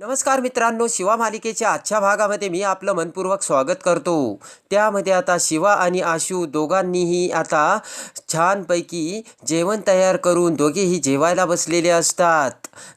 नमस्कार मित्रांनो शिवा मालिकेच्या आजच्या भागामध्ये मी आपलं मनपूर्वक स्वागत करतो. त्यामध्ये आता शिवा आणि आशू दोघांनीही आता छानपैकी जेवण तयार करून दोघेही जेवायला बसलेले असतात.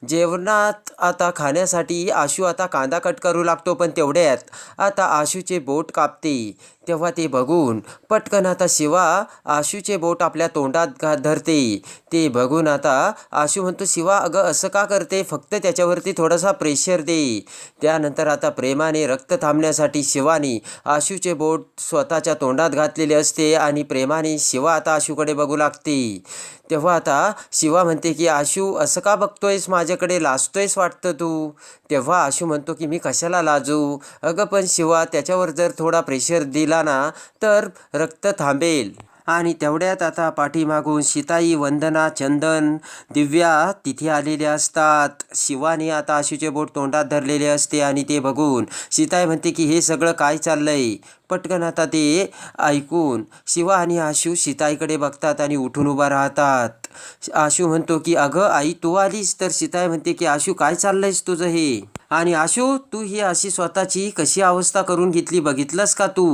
जेवणात आता खाण्यासाठी आशू आता कांदा कट करू लागतो पण तेवढ्यात आता आशूचे बोट कापते. तेव्हा ते बघून पटकन आता शिवा आशूचे बोट आपल्या तोंडात घा धरते. ते बघून आता आशू म्हणतो शिवा अगं असं का करते? फक्त त्याच्यावरती थोडासा प्रेशर दे. त्यानंतर आता प्रेमाने रक्त थांबण्यासाठी शिवानी आशूचे बोट स्वतःच्या तोंडात घातलेले असते आणि प्रेमाने शिवा आता आशूकडे बघू लागते. तेव्हा आता शिवा म्हणते की आशू असं का बघतोयस माझ्याकडे? लाजतोयस वाटतं तू? तेव्हा आशू म्हणतो की मी कशाला लाजू? अगं पण शिवा त्याच्यावर जर थोडा प्रेशर दिला ना तर रक्त थांबेल. आणि तेवढ्यात आता पाठीमागून सीताई वंदना चंदन दिव्या तिथे आलेले असतात. शिवाने आता आशूचे बोट तोंडात धरलेले असते आणि ते बघून सीताई म्हणते की हे सगळं काय चाललंय? पटकन आता ते ऐकून शिवा आणि आशू सीताईकडे बघतात आणि उठून उभा राहतात. आशू म्हणतो की अगं आई तू आलीस. तर सीताई म्हणते की आशू काय चाललंयस तुझं हे? आणि आशू तू ही अशी स्वतःची कशी अवस्था करून घेतली? बघितलंस का तू?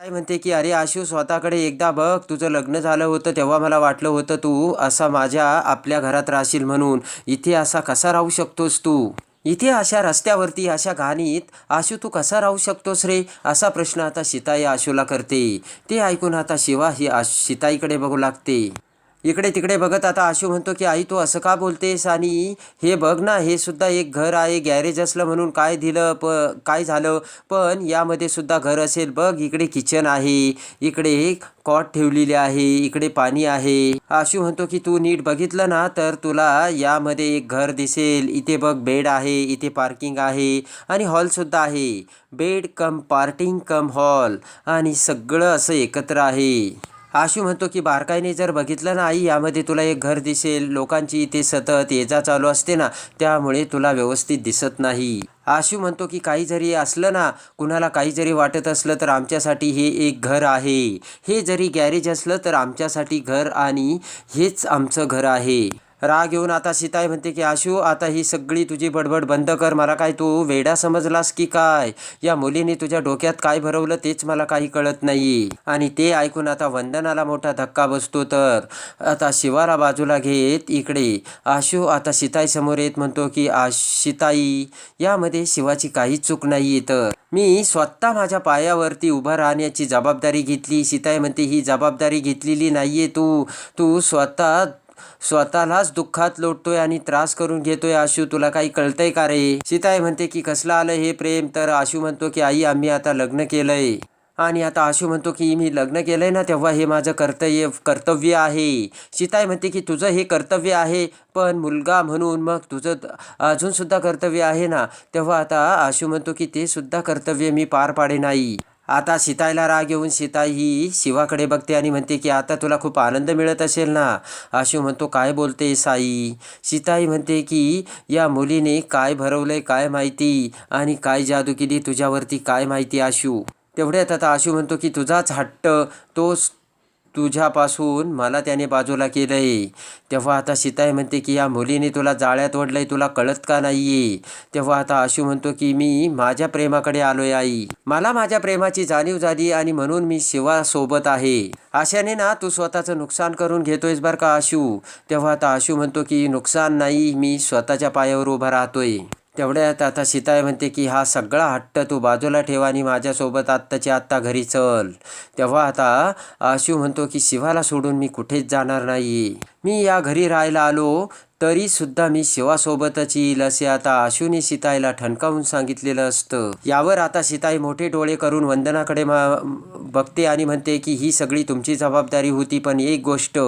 काय म्हणते की अरे आशू स्वतःकडे एकदा बघ तुझं लग्न झालं होतं तेव्हा मला वाटलं होतं तू असा माझ्या आपल्या घरात राहशील म्हणून. इथे असा कसा राहू शकतोस तू? इथे अशा रस्त्यावरती अशा घाणीत आशू तू कसा राहू शकतोस रे? असा प्रश्न आता सीताई आशूला करते. ते ऐकून आता शिवा ही आश सीताईकडे बघू लागते. इकडे तिकडे बघत आता आशू म्हणतो की आई तू असं का बोलतेस? आणि हे बघ ना हे सुद्धा एक घर आहे गॅरेज असलं म्हणून काय दिलं प काय झालं? पण यामध्ये सुद्धा घर असेल. बघ इकडे किचन आहे इकडे कॉट ठेवलेली आहे इकडे पाणी आहे. आशू म्हणतो की तू नीट बघितलं ना तर तुला यामध्ये एक घर दिसेल. इथे बघ बेड आहे इथे पार्किंग आहे आणि हॉल सुद्धा आहे. Bed cum parting cum hall आणि सगळं असं एकत्र आहे. आशू म्हणतो की बारकाईने जर बघितलं ना आई यामध्ये तुला एक घर दिसेल. लोकांची इथे सतत ये जा चालू असते ना त्यामुळे तुला व्यवस्थित दिसत नाही. आशू म्हणतो की काही जरी असलं ना कुणाला काही जरी वाटत असलं तर आमच्यासाठी हे एक घर आहे. हे जरी गॅरेज असलं तर आमच्यासाठी घर आणि हेच आमचं घर आहे. राग येऊन आता सीताई म्हणते की आशू आता ही सगळी तुझी बडबड बंद कर. मला काय तू वेडा समजलास की काय? या मुलीने तुझ्या डोक्यात काय भरवलं तेच मला काही कळत नाही. आणि ते ऐकून आता वंदनाला मोठा धक्का बसतो तर. आता शिवाला बाजूला घेत इकडे. आशू आता सीताई समोर येत म्हणतो की आश सीताई यामध्ये शिवाची काहीच चूक नाही तर. मी स्वतः माझ्या पायावरती उभा राहण्याची जबाबदारी घेतली. सीताई म्हणते ही जबाबदारी घेतलेली नाहीये तू. तू स्वतः स्वतःलाच दुःखात लोटतोय आणि त्रास करून घेतोय. आशू तुला काही कळतंय का रे? सीताई म्हणते की कसलं आलं हे प्रेम? तर आशू म्हणतो की आई आम्ही आता लग्न केलंय. आणि आता आशू म्हणतो की मी लग्न केलंय ना तेव्हा हे माझं कर्तव्य कर्तव्य आहे. सीताई म्हणते की तुझं हे कर्तव्य आहे पण मुलगा म्हणून मग तुझं अजून सुद्धा कर्तव्य आहे ना? तेव्हा आता आशू म्हणतो की ते सुद्धा कर्तव्य मी पार पाडे नाही. आता सीताईला राग येऊन सीता ही शिवाकडे बघते आणि म्हणते की आता तुला खूप आनंद मिळत असेल ना? आशू म्हणतो काय बोलते साई? सीताई म्हणते की या मुलीने काय भरवलंय काय माहिती आणि काय जादू केली तुझ्यावरती काय माहिती आशू तेवढ्यात आता आशू म्हणतो की तुझाच हट्ट तोच तुझ्यापासून मला त्याने बाजूला केलंय. तेव्हा आता सीताई म्हणते की या मुलीने तुला जाळ्यात ओढलंय तुला कळत का नाही तेव्हा आता आशू म्हणतो की मी माझ्या प्रेमाकडे आलोय आई. मला माझ्या प्रेमाची जाणीव झाली आणि म्हणून मी शिवासोबत आहे. आशाने ना तू स्वतःचं नुकसान करून घेतोयस बरं का आशू? तेव्हा आता आशू म्हणतो की नुकसान नाही मी स्वतःच्या पायावर उभा राहतोय. तेवढ्यात आता सीताई म्हणते की हा सगळा हट्ट तू बाजूला ठेवा आणि माझ्यासोबत आत्ताच्या आत्ता घरी चल. तेव्हा आता आशू म्हणतो की शिवाला सोडून मी कुठेच जाणार नाही. मी या घरी राहायला आलो तरीसुद्धा मी शिवासोबतच येईल असे आता आशूने सीताईला ठणकावून सांगितलेलं असतं. यावर आता सीताई मोठे डोळे करून वंदनाकडे मा बघते आणि म्हणते की ही सगळी तुमची जबाबदारी होती पण एक गोष्ट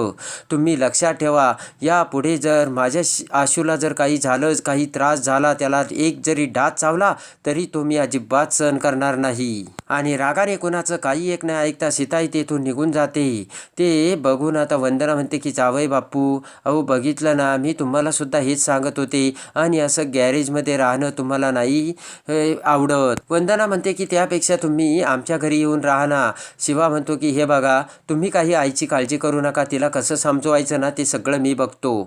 तुम्ही लक्षात ठेवा. या पुढे जर माझ्या श- आशूला जर काही झालं काही त्रास झाला त्याला एक जरी डात चावला तरी तो मी अजिबात सहन करणार नाही. आणि रागाने कोणाचं काही एक नाही ऐकता सीताई तेथून निघून जाते. ते बघून आता वंदना म्हणते की जावई बापू अहो बघितलं ना मी तुम्हाला सुद्धा हेच सांगत होते आणि असं गॅरेजमध्ये राहणं तुम्हाला नाही आवडत. वंदना म्हणते की त्यापेक्षा तुम्ही आमच्या घरी येऊन राहा ना. शिवा म्हणतो की हे बघा तुम्ही काही आईची काळजी करू नका तिला कसं समजवायचं ना ते सगळं मी बघतो.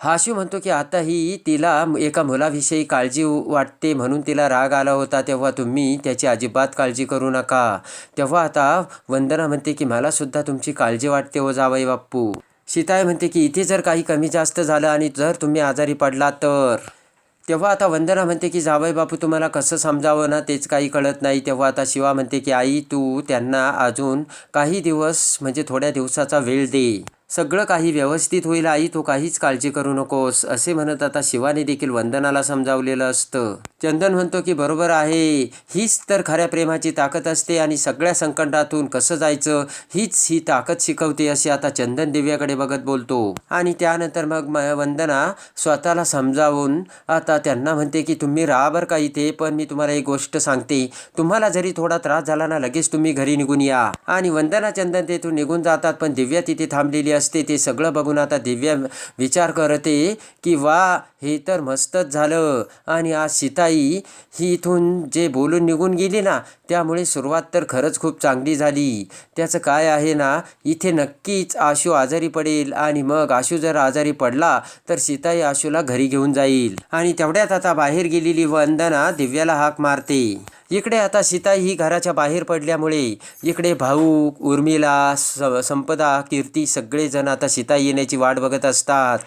हाशू म्हणतो की आताही तिला एका मुलाविषयी काळजी वाटते म्हणून तिला राग आला होता तेव्हा तुम्ही त्याची अजिबात काळजी करू नका. तेव्हा आता वंदना म्हणते की मलासुद्धा तुमची काळजी वाटते हो जावई बाप्पू. सीताई म्हणते की इथे जर काही कमी जास्त झालं आणि जर तुम्ही आजारी पडला तर? तेव्हा आता वंदना म्हणते की जावई बापू तुम्हाला कसं समजावं ना तेच काही कळत नाही. तेव्हा आता शिवा म्हणते की आई तू त्यांना अजून काही दिवस म्हणजे थोड्या दिवसाचा वेळ दे. सगळं काही व्यवस्थित होईल आई तू काहीच काळजी करू नकोस असे म्हणत आता शिवाने देखील वंदनाला समजावलेलं असतं. चंदन म्हणतो की बरोबर आहे हीच तर खऱ्या प्रेमाची ताकद असते आणि सगळ्या संकटातून कसं जायचं हीच ही ताकद शिकवते असे आता चंदन दिव्याकडे बघत बोलतो. आणि त्यानंतर मग म- वंदना स्वतःला समजावून आता त्यांना म्हणते की तुम्ही राहा बरं का इथे पण मी तुम्हाला एक गोष्ट सांगते. तुम्हाला जरी थोडा त्रास झाला ना लगेच तुम्ही घरी निघून या. आणि वंदना चंदन तेथून निघून जातात पण दिव्या तिथे थांबलेली असते ते सगळं बघून आता दिव्या विचार करते की वा हे तर मस्तच झालं. आणि आज सीताई ही इथून जे बोलून निघून गेली ना त्यामुळे सुरुवात तर खरंच खूप चांगली झाली. त्याचं काय आहे ना इथे नक्कीच आशू आजारी पडेल आणि मग आशू जर आजारी पडला तर सीताई आशूला घरी घेऊन जाईल. आणि तेवढ्यात आता बाहेर गेलेली वंदना दिव्याला हाक मारते. इकडे आता सीताई ही घराच्या बाहेर पडल्यामुळे इकडे भाऊ उर्मिला स संपदा कीर्ती सगळेजण आता सीताई येण्याची वाट बघत असतात.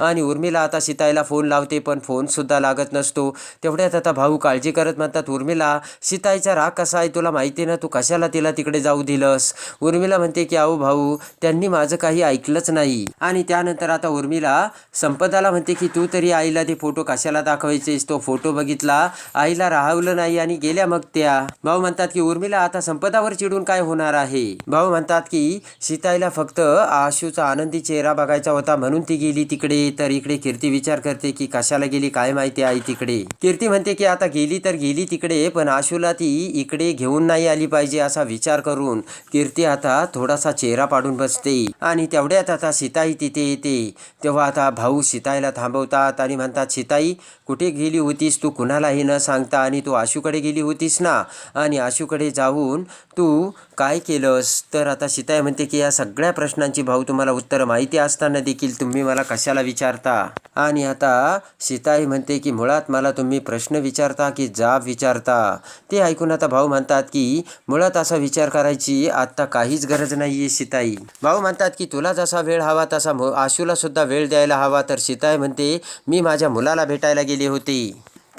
आणि उर्मिला आता सीताईला फोन लावते पण फोनसुद्धा लागत नसतो. तेवढ्यात आता भाऊ काळजी करत म्हणतात उर्मिला सीताईचा राग कसा आहे तुला माहिती ना? तू कशाला तिला तिकडे जाऊ दिलंस? उर्मिला म्हणते की अहो भाऊ त्यांनी माझं काही ऐकलंच नाही. आणि त्यानंतर आता उर्मिला संपदाला म्हणते की तू तरी आईला ते फोटो कशाला दाखवायचेस? तो फोटो बघितला आईला राहवलं नाही आणि गेल्या मग त्या. भाऊ म्हणतात की उर्मिला आता संपदावर चिडून काय होणार आहे? भाऊ म्हणतात की सीताईला फक्त आशूचा आनंदी चेहरा बघायचा होता म्हणून ती गेली तिकडे. तर इकडे कीर्ती विचार करते की कशाला गेली काय माहिती आई तिकडे? कीर्ती म्हणते की आता गेली तर गेली तिकडे पण आशूला ती इकडे घेऊन नाही आली पाहिजे असा विचार करून कीर्ती आता थोडासा चेहरा पाडून बसते. आणि तेवढ्यात आता सीताई तिथे येते. तेव्हा आता भाऊ सीताईला थांबवतात आणि म्हणतात सीताई कुठे गेली होतीस? तू कुणालाही न सांगता आणि तू आशूकडे गेली होती होतीस ना. आणि आशूकडे जाऊन तू काय केलंस? तर आता सीताई म्हणते की या सगळ्या प्रश्नांची भाऊ तुम्हाला उत्तरं माहिती असताना देखील तुम्ही मला कशाला विचारता? आणि आता सीताई म्हणते की मुळात मला तुम्ही प्रश्न विचारता की जाब विचारता? ते ऐकून आता भाऊ म्हणतात की मुळात असा विचार करायची आत्ता काहीच गरज नाही आहे सीताई भाऊ म्हणतात की तुला जसा वेळ हवा तसा आशूला सुद्धा वेळ द्यायला हवा. तर सीताई म्हणते मी माझ्या मुलाला भेटायला गेली होती.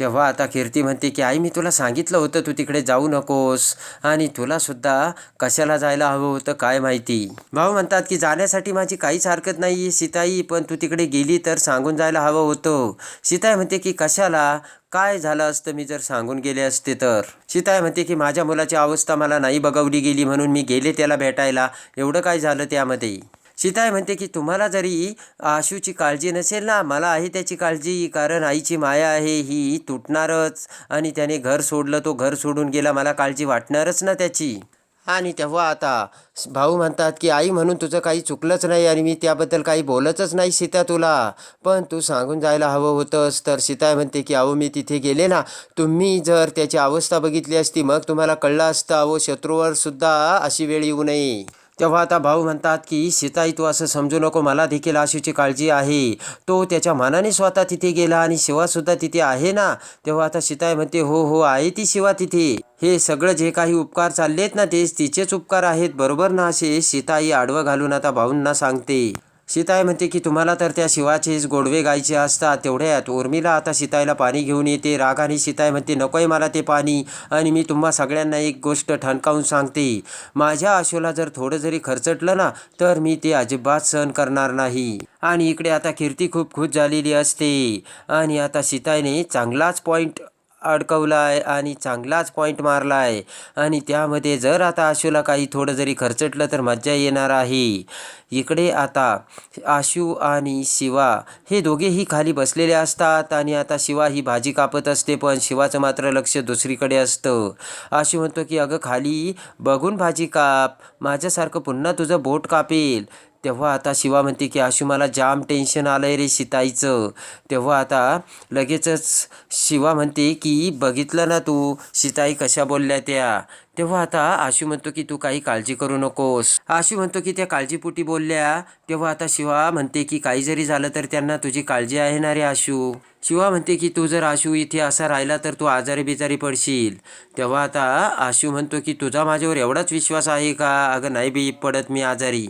तेव्हा आता कीर्ती म्हणते की आई मी तुला सांगितलं होतं तू तिकडे जाऊ नकोस. आणि तुलासुद्धा कशाला जायला हवं होतं काय माहिती. भाऊ म्हणतात की जाण्यासाठी माझी काहीच हरकत नाही आहे सीताई पण तू तिकडे गेली तर सांगून जायला हवं होतं. सीताई म्हणते की कशाला? काय झालं असतं? मी जर सांगून गेले असते तर. सीताई म्हणते की माझ्या मुलाची अवस्था मला नाही बघवली गेली म्हणून मी गेले त्याला भेटायला. एवढं काय झालं त्यामध्ये? सीताई म्हणते की तुम्हाला जरी आशूची काळजी नसेल ना मला आहे त्याची काळजी कारण आईची माया आहे ही तुटणारच. आणि त्याने घर सोडलं तो घर सोडून गेला मला काळजी वाटणारच ना त्याची. आणि तेव्हा आता भाऊ म्हणतात की आई म्हणून तुझं काही चुकलंच नाही आणि मी त्याबद्दल काही बोलतच नाही सीता तुला. पण तू सांगून जायला हवं होतंस. तर सीता म्हणते की अहो मी तिथे गेले ना तुम्ही जर त्याची अवस्था बघितली असती मग तुम्हाला कळलं असतं. अहो शत्रूवर सुद्धा अशी वेळ येऊ नये. तेव्हा आता भाऊ म्हणतात की सीताई तू असं समजू नको. मला देखील आशूची काळजी आहे. तो त्याच्या मनाने स्वतः तिथे गेला आणि शिवासुद्धा तिथे आहे ना? तेव्हा आता सीताई म्हणते हो हो आहे ती शिवा तिथे. हे सगळं जे काही उपकार चाललेत ना तेच तिचेच उपकार आहेत. बरोबर ना असे? सीताई आडवं घालून आता भाऊंना सांगते. सीताई म्हणते की तुम्हाला तर त्या शिवाचेच गोडवे गायचे असतात तेवढ्यात उर्मिला आता सीताईला पाणी घेऊन येते. रागाने सीताई म्हणते नकोय मला ते पाणी आणि मी तुम्हा सगळ्यांना एक गोष्ट ठणकावून सांगते. माझ्या आशूला जर थोडं जरी खर्चटलं ना तर मी ते अजिबात सहन करणार नाही. आणि इकडे आता कीर्ती खूप खुश झालेली असते. आणि आता सीताईने चांगलाच पॉईंट अडकवलाय आणि चांगलाच पॉईंट मारला आहे. आणि त्यामध्ये जर आता आशूला काही थोडं जरी खर्चटलं तर मज्जा येणार आहे. इकडे आता आशू आणि शिवा हे दोघेही खाली बसलेले असतात आणि आता शिवा ही भाजी कापत असते पण शिवाचं मात्र लक्ष दुसरीकडे असतं. आशू म्हणतो की अगं खाली बघून भाजी काप. माझ्यासारखं पुन्हा तुझं बोट कापेल. तेव्हा आता शिवा म्हणते की आशू मला जाम टेन्शन आलं आहे रे शिताईचं तेव्हा आता लगेचच शिवा म्हणते की बघितलं ना तू शिताई कशा बोलल्या त्या. तेव्हा आता आशू म्हणतो की तू काही काळजी करू नकोस. आशू म्हणतो की त्या काळजीपोटी बोलल्या. तेव्हा आता शिवा म्हणते की काही जरी झालं तर त्यांना तुझी काळजी आहे ना रे आशू? शिवा म्हणते की तू जर आशू इथे असा राहिला तर तू आजारी बिजारी पडशील. तेव्हा आता आशू म्हणतो की तुझा माझ्यावर एवढाच विश्वास आहे का? अगं नाही बी पडत मी आजारी.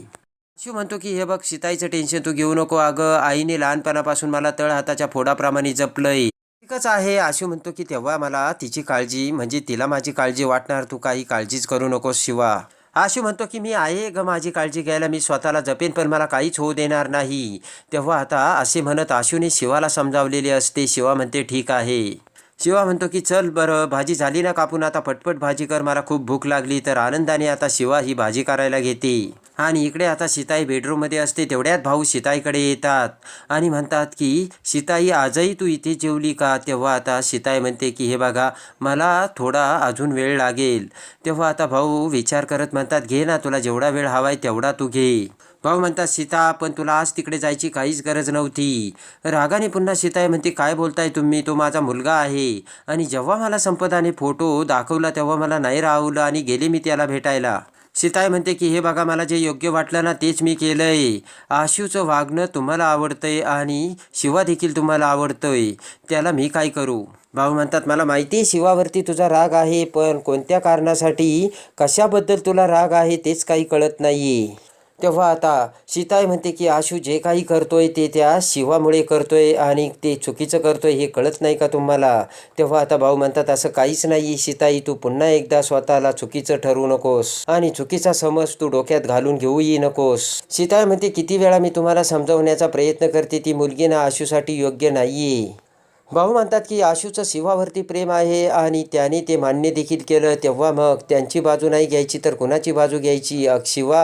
शिव म्हणतो की हे बघ सीताईचं टेन्शन तू घेऊ नको. अगं आईने लहानपणापासून मला तळ हाताच्या फोडाप्रमाणे जपलंय. ठीकच आहे. आशू म्हणतो की तेव्हा मला तिची काळजी म्हणजे तिला माझी काळजी वाटणार. तू काही काळजीच करू नकोस शिवा. आशू म्हणतो की मी आहे ग माझी काळजी घ्यायला. मी स्वतःला जपेन पण मला काहीच होऊ देणार नाही. तेव्हा आता असे म्हणत आशूने शिवाला समजावलेले असते. शिवा म्हणते ठीक आहे. शिवा म्हणतो की चल बरं भाजी झाली ना कापून? आता पटपट भाजी कर. मला खूप भूक लागली. तर आनंदाने आता शिवा ही भाजी करायला घेते. आणि इकडे आता सीताई बेडरूममध्ये असते तेवढ्यात भाऊ सीताईकडे येतात. आणि म्हणतात की सीताई आजही तू इथे जेवली का? तेव्हा आता सीताई म्हणते की हे बघा मला थोडा अजून वेळ लागेल. तेव्हा आता भाऊ विचार करत म्हणतात घे ना तुला जेवढा वेळ हवाय तेवढा तू घे. भाऊ म्हणतात सीता पण तुला आज तिकडे जायची काहीच गरज नव्हती. रागाने पुन्हा सीताई म्हणते काय बोलताय तुम्ही? तो माझा मुलगा आहे. आणि जेव्हा मला संपदाने फोटो दाखवला तेव्हा मला नाही राहवलं आणि गेले मी त्याला भेटायला. सीताई म्हणते की हे बघा मला जे योग्य वाटलं ना तेच मी केलंय. आशूचं वागणं तुम्हाला आवडतंय आणि शिवा देखील तुम्हाला आवडतोय. त्याला मी काय करू? भाऊ म्हणतात मला माहिती आहे शिवावरती तुझा राग आहे पण कोणत्या कारणासाठी कशाबद्दल तुला राग आहे तेच काही कळत नाही तेव्हा आता सीताई म्हणते की आशू जे काही करतोय ते त्या शिवामुळे करतोय आणि ते चुकीचं करतोय हे कळत नाही का तुम्हाला? तेव्हा आता भाऊ म्हणतात असं काहीच नाही सीताई तू पुन्हा एकदा स्वतःला चुकीचं ठरवू नकोस आणि चुकीचा समज तू डोक्यात घालून घेऊही नकोस. सीताई म्हणते किती वेळा मी तुम्हाला समजवण्याचा प्रयत्न करते ती मुलगी ना आशूसाठी योग्य नाहीये. भाऊ म्हणतात की आशूचं शिवावरती प्रेम आहे आणि त्याने ते मान्य देखील केलं. तेव्हा मग त्यांची बाजू नाही घ्यायची तर कुणाची बाजू घ्यायची? अग शिवा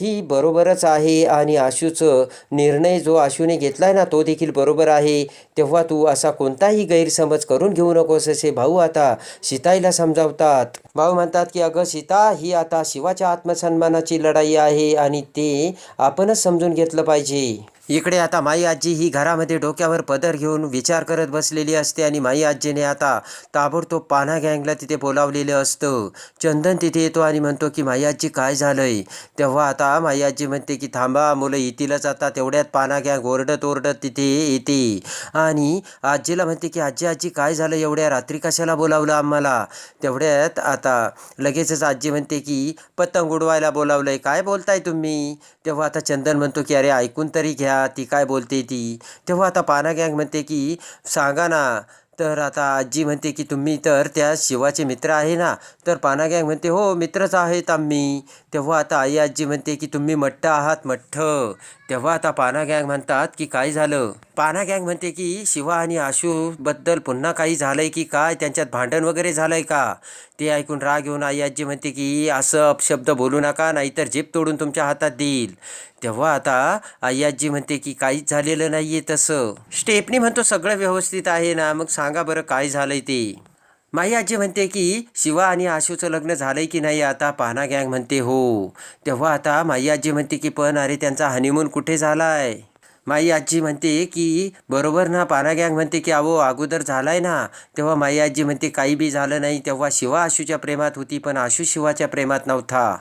ही बरोबरच आहे आणि आशूचं निर्णय जो आशूने घेतला आहे ना तो देखील बरोबर आहे. तेव्हा तू असा कोणताही गैरसमज करून घेऊ नकोस असे भाऊ आता सीताईला समजावतात. भाऊ म्हणतात की अगं सीता ही आता शिवाच्या आत्मसन्मानाची लढाई आहे आणि ते आपणच समजून घेतलं पाहिजे. इकडे आता माई आजी ही घरामध्ये डोक्यावर पदर घेऊन विचार करत बसलेली असते आणि माई आजीने आता ताबडतोब पाना गँगला तिथे बोलावलेलं असतं. चंदन तिथे येतो आणि म्हणतो की माई आजी काय झालंय? तेव्हा आता माई आजी म्हणते की थांबा मुलं येतीलच आता तेवढ्यात पाना गँग ओरडत ओरडत तिथे येते. आणि आजीला म्हणते की आजी आजी काय झालं एवढ्या रात्री कशाला बोलावलं आम्हाला? तेवढ्यात आता लगेचच आजी म्हणते की पतंग उडवायला बोलावलंय काय बोलताय तुम्ही? तेव्हा आता चंदन म्हणतो की अरे ऐकून तरी घ्या ती काय बोलते ती? तेव्हा आता पाना गँग म्हणते की सांगा ना. तर आता आजी म्हणते की तुम्ही तर त्या शिवाचे मित्र आहे ना? तर पाना गँग म्हणते हो मित्रच आहेत आम्ही. तेव्हा आता आई आजी म्हणते की तुम्ही मठ्ठ आहात मठ्ठ. तेव्हा आता पाना गँग म्हणतात की काय झालं? पाना गँग म्हणते की शिवा आणि आशूबद्दल पुन्हा काही झालंय की काय? त्यांच्यात भांडण वगैरे झालंय का? ते ऐकून राग येऊन आई आजी म्हणते की असं अपशब्द बोलू नका नाहीतर जीप तोडून तुमच्या हातात देईल. तेव्हा आता आई आजी म्हणते की काहीच झालेलं नाहीये तसं. स्टेपनी म्हणतो सगळं व्यवस्थित आहे ना मग सांगा बरं काय झालंय ते. माई आजी म्हणते की शिवा आणि आशूचं लग्न झालंय की नाही आता? पाना गँग म्हणते हो. तेव्हा आता माई आजी म्हणते की पण अरे त्यांचा हनीमून कुठे झालाय? माई आजी म्हणते की बरोबर ना पाना गँग म्हणते की अहो अगोदर झालाय ना. तेव्हा माई आजी म्हणते काही बी झालं नाही. तेव्हा शिवा आशूच्या प्रेमात होती पण आशू शिवाच्या प्रेमात नव्हता.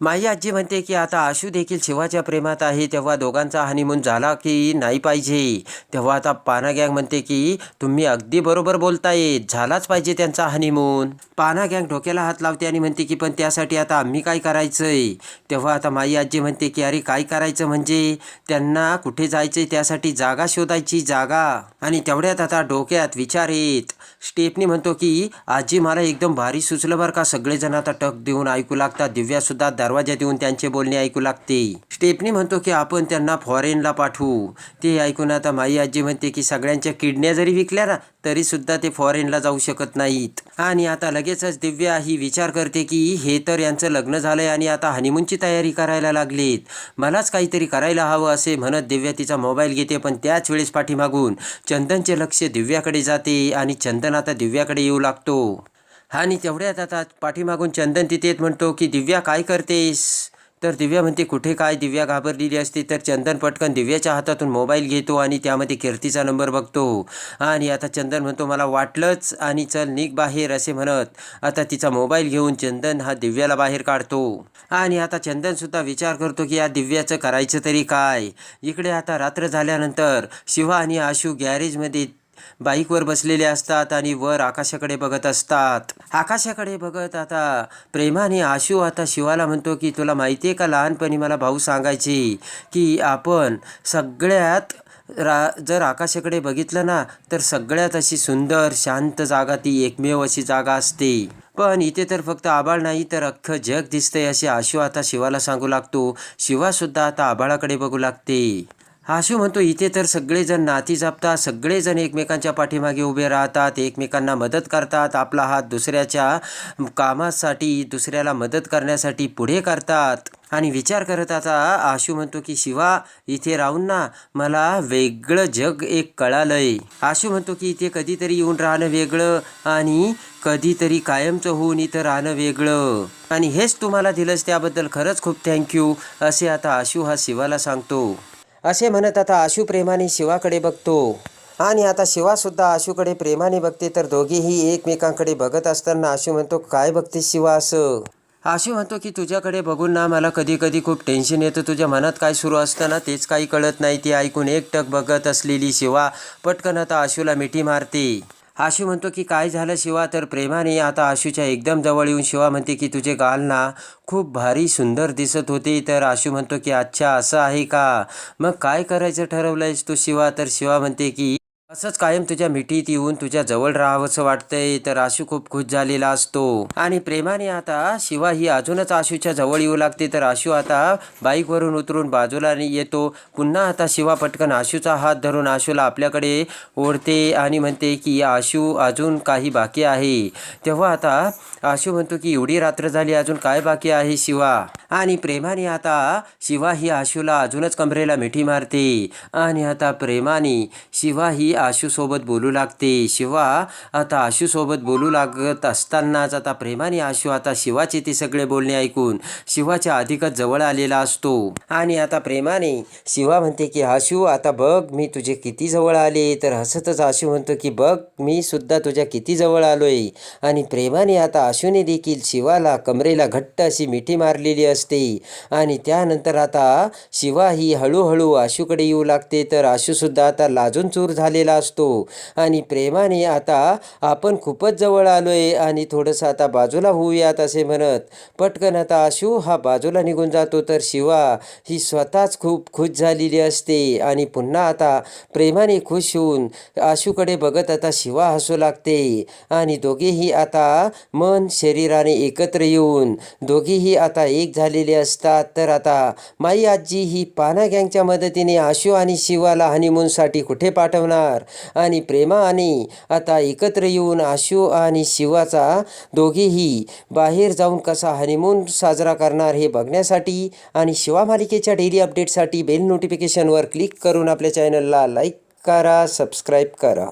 माई आजी म्हणते की आता आशू देखील शिवाच्या प्रेमात आहे तेव्हा दोघांचा हनीमून झाला की नाही पाहिजे. तेव्हा आता पाना गँग म्हणते की तुम्ही अगदी बरोबर बोलताय झालाच पाहिजे त्यांचा हनीमून पाना गँग डोक्याला हात लावते आणि म्हणते की पण त्यासाठी आता आम्ही काय करायचंय? तेव्हा आता माई आजी म्हणते की अरे काय करायचं म्हणजे? त्यांना कुठे जायचंय त्यासाठी जागा शोधायची जागा. आणि तेवढ्यात आता डोक्यात विचार येत. स्टेपनी म्हणतो की आजी मला एकदम भारी सुचलं बरं का सगळेजण आता टक देऊन ऐकू लागतात दिव्यासुद्धा सुद्धा दरवाजा देऊन त्यांचे बोलणे ऐकू लागते. स्टेपनी म्हणतो की आपण त्यांना फॉरेनला पाठवू. ते ऐकून आता माई आजी म्हणते की सगळ्यांच्या किडन्या जरी विकल्या ना तरी सुद्धा ते फॉरेनला जाऊ शकत नाहीत. आणि आता लगेचच दिव्या ही विचार करते की हे तर यांचं लग्न झालंय आणि आता हनीमूनची तयारी करायला लागलीत. मलाच काहीतरी करायला हवं असे म्हणत दिव्या तिचा मोबाईल घेते पण त्याच वेळेस पाठीमागून चंदनचे लक्ष दिव्याकडे जाते आणि चंदन आता दिव्याकडे येऊ लागतो. आणि तेवढ्यात आता पाठीमागून चंदन तिथे येत म्हणतो की दिव्या काय करतेस? तर दिव्या म्हणते कुठे काय? दिव्या घाबरलेली असते. तर चंदन पटकन दिव्याच्या हातातून मोबाईल घेतो आणि त्यामध्ये कीर्तीचा नंबर बघतो. आणि आता चंदन म्हणतो मला वाटलंच आणि चल निघ बाहेर असे म्हणत आता तिचा मोबाईल घेऊन चंदन हा दिव्याला बाहेर काढतो. आणि आता चंदनसुद्धा विचार करतो की या दिव्याचं करायचं तरी काय? इकडे आता रात्र झाल्यानंतर शिवा आणि आशू गॅरेजमध्ये बाईकवर बसलेले असतात आणि वर आकाशाकडे बघत असतात. आकाशाकडे बघत आता प्रेमाने आशू आता शिवाला म्हणतो की तुला माहिती आहे का लहानपणी मला भाऊ सांगायचे की आपण सगळ्यात रा जर आकाशाकडे बघितलं ना तर सगळ्यात अशी सुंदर शांत जागा ती एकमेव अशी जागा असते. पण इथे तर फक्त आबाळ नाही तर अख्खं जग दिसतंय असे आशू आता शिवाला सांगू लागतो. शिवासुद्धा आता आबाळाकडे बघू लागते. आशू म्हणतो इथे तर सगळेजण नाती जपतात सगळेजण एकमेकांच्या पाठीमागे उभे राहतात एकमेकांना मदत करतात आपला हात दुसऱ्याच्या कामासाठी दुसऱ्याला मदत करण्यासाठी पुढे करतात. आणि विचार करत आता आशू म्हणतो की शिवा इथे राहून ना मला वेगळं जग एक कळालंय. आशू म्हणतो की इथे कधीतरी येऊन राहणं वेगळं आणि कधीतरी कायमचं होऊन इथं राहणं वेगळं. आणि हेच तुम्हाला दिलंच त्याबद्दल खरंच खूप थँक्यू असे आता आशू हा शिवाला सांगतो. असे म्हणत आता आशू प्रेमाने शिवाकडे बघतो. आणि आता शिवासुद्धा आशूकडे प्रेमाने बघते तर दोघेही एकमेकांकडे बघत असताना आशू म्हणतो काय बघते शिवा असं? आशू म्हणतो की तुझ्याकडे बघून ना मला कधी कधी खूप टेन्शन येतं. तुझ्या मनात काय सुरू असतं ना तेच काही कळत नाही. ते ऐकून एकटक बघत असलेली शिवा पटकन आता आशूला मिठी मारते. आशू म्हणतो की काय झालं शिवा? तर प्रेमाने आता आशूच्या एकदम जवळ येऊन शिवा म्हणते की तुझे गाल ना खूप भारी सुंदर दिसत होते. तर आशू म्हणतो की अच्छा असं आहे का? मग काय करायचं ठरवलंयस तू शिवा? तर शिवा म्हणते की असंच कायम तुझ्या मिठीत येऊन तुझ्या जवळ राहावंसं वाटतंय तर आशू खूप खुश झालेला असतो. आणि प्रेमाने आता शिवा ही अजूनच आशूच्या जवळ येऊ लागते तर आशू आता बाईकवरून उतरून बाजूला येतो. पुन्हा आता शिवा पटकन आशूचा हात धरून आशूला आपल्याकडे ओढते आणि म्हणते की आशू अजून काही बाकी आहे. तेव्हा आता आशू म्हणतो की एवढी रात्र झाली अजून काय बाकी आहे शिवा? आणि प्रेमाने आता शिवा ही आशूला अजूनच कमरेला मिठी मारते. आणि आता प्रेमाने शिवा ही आशूसोबत बोलू लागते. शिवा आता आशूसोबत बोलू लागत असतानाच आता प्रेमाने आशू आता शिवाचे ते सगळे बोलणे ऐकून शिवाच्या अधिकच जवळ आलेला असतो. आणि आता प्रेमाने शिवा म्हणते की आशू आता बघ मी तुझे किती जवळ आले. तर हसतच आशू म्हणतो की बघ मी सुद्धा तुझ्या किती जवळ आलोय. आणि प्रेमाने आता आशूने देखील शिवाला कमरेला घट्ट अशी मिठी मारलेली असते. आणि त्यानंतर आता शिवा ही हळूहळू आशूकडे येऊ लागते. तर आशूसुद्धा आता लाजून चूर झाले झालेला असतो. आणि प्रेमाने आता आपण खूपच जवळ आलोय आणि थोडंसं आता बाजूला होऊयात असे म्हणत. पटकन आता आशू हा बाजूला निघून जातो तर शिवा ही स्वतःच खूप खुश झालेली असते. आणि पुन्हा आता प्रेमाने खुश होऊन आशूकडे बघत आता शिवा हसू लागते. आणि दोघेही आता मन शरीराने एकत्र येऊन दोघेही आता एक झालेले असतात. तर आता माई आजी ही पाना गँगच्या मदतीने आशू आणि शिवाला हनीमूनसाठी कुठे पाठवणार? आणि प्रेमा आणि आता एकत्र येऊन आशू आणि शिवाचा दोघेही बाहेर जाऊन कसा हनीमून साजरा करणार हे बघण्यासाठी आणि शिवा मालिकेच्या डेली अपडेटसाठी बेल नोटिफिकेशनवर क्लिक करून आपल्या चॅनलला लाईक करा सबस्क्राईब करा.